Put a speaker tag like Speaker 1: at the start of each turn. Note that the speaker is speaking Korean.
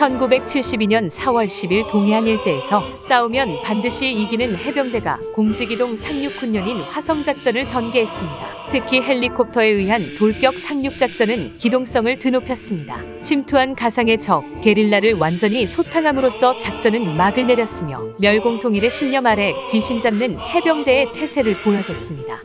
Speaker 1: 1972년 4월 10일 동해안 일대에서 싸우면 반드시 이기는 해병대가 공직이동 상륙훈련인 화성작전을 전개했습니다. 특히 헬리콥터에 의한 돌격 상륙작전은 기동성을 드높였습니다. 침투한 가상의 적, 게릴라를 완전히 소탕함으로써 작전은 막을 내렸으며 멸공통일의 신념 아래 귀신 잡는 해병대의 태세를 보여줬습니다.